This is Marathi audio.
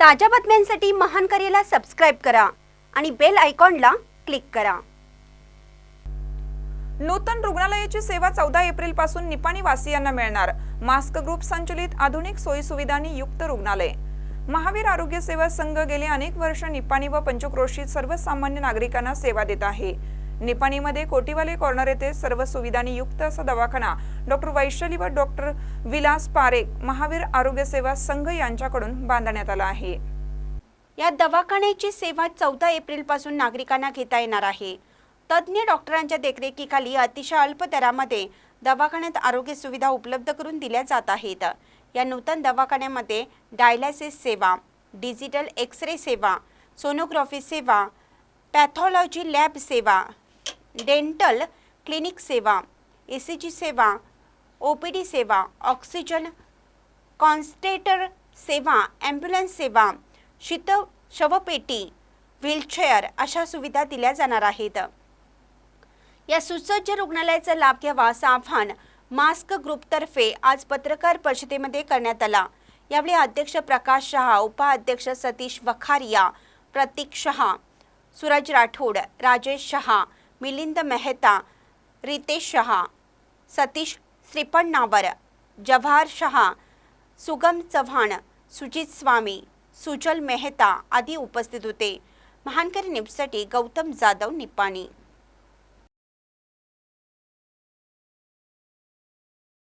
ताज्या बातम्यांसाठी महान करेला सबस्क्राईब करा आणि बेल आयकॉनला क्लिक करा. नूतन रुग्णालयाची सेवा चौदा एप्रिलपासून निपाणी वासियांना मिळणार. मास्क ग्रुप संचलित आधुनिक सोयी सुविधांनी युक्त रुग्णालय. महावीर आरोग्य सेवा संघ गेले अनेक वर्ष निपाणी व पंचक्रोशीत सर्वसामान्य नागरिकांना सेवा देत आहे. निपाणीमध्ये कोटीवाले कॉर्नर येथे सर्व सुविधांनी युक्त असा दवाखाना. डॉक्टर वैशाली व डॉक्टर विलास पारेख महावीर आरोग्य सेवा संघ यांच्याकडून बांधण्यात आला आहे. या दवाखान्याची सेवा चौदा एप्रिलपासून नागरिकांना घेता येणार आहे. तज्ज्ञ डॉक्टरांच्या देखरेखीखाली अतिशय अल्प दरामध्ये दवाखान्यात आरोग्य सुविधा उपलब्ध करून दिल्या जात आहेत. या नूतन दवाखान्यामध्ये डायलायसिस सेवा डिजिटल एक्स रे सेवा सोनोग्राफी सेवा पॅथॉलॉजी लॅब सेवा डेंटल क्लिनिक सेवा ए सी जी सेवा ओ पी डी सेवा ऑक्सिजन कॉन्स्टेटर सेवा ॲम्ब्युलन्स सेवा शीत शवपेटी व्हीलचेअर अशा सुविधा दिल्या जाणार आहेत. या सुसज्ज रुग्णालयाचा लाभ घ्यावा असं आव्हान मास्क ग्रुपतर्फे आज पत्रकार परिषदेमध्ये करण्यात आला. यावेळी अध्यक्ष प्रकाश शहा उपाध्यक्ष सतीश वखारिया प्रतीक शहा सूरज राठोड राजेश शहा मिलिंद मेहता रितेश शहा सतीश श्रीपण्णावर जवाहर शहा सुगम चव्हाण सुजित स्वामी सुजल मेहता आदी उपस्थित होते. महानकरी न्यूजसाठी गौतम जाधव निपाणी.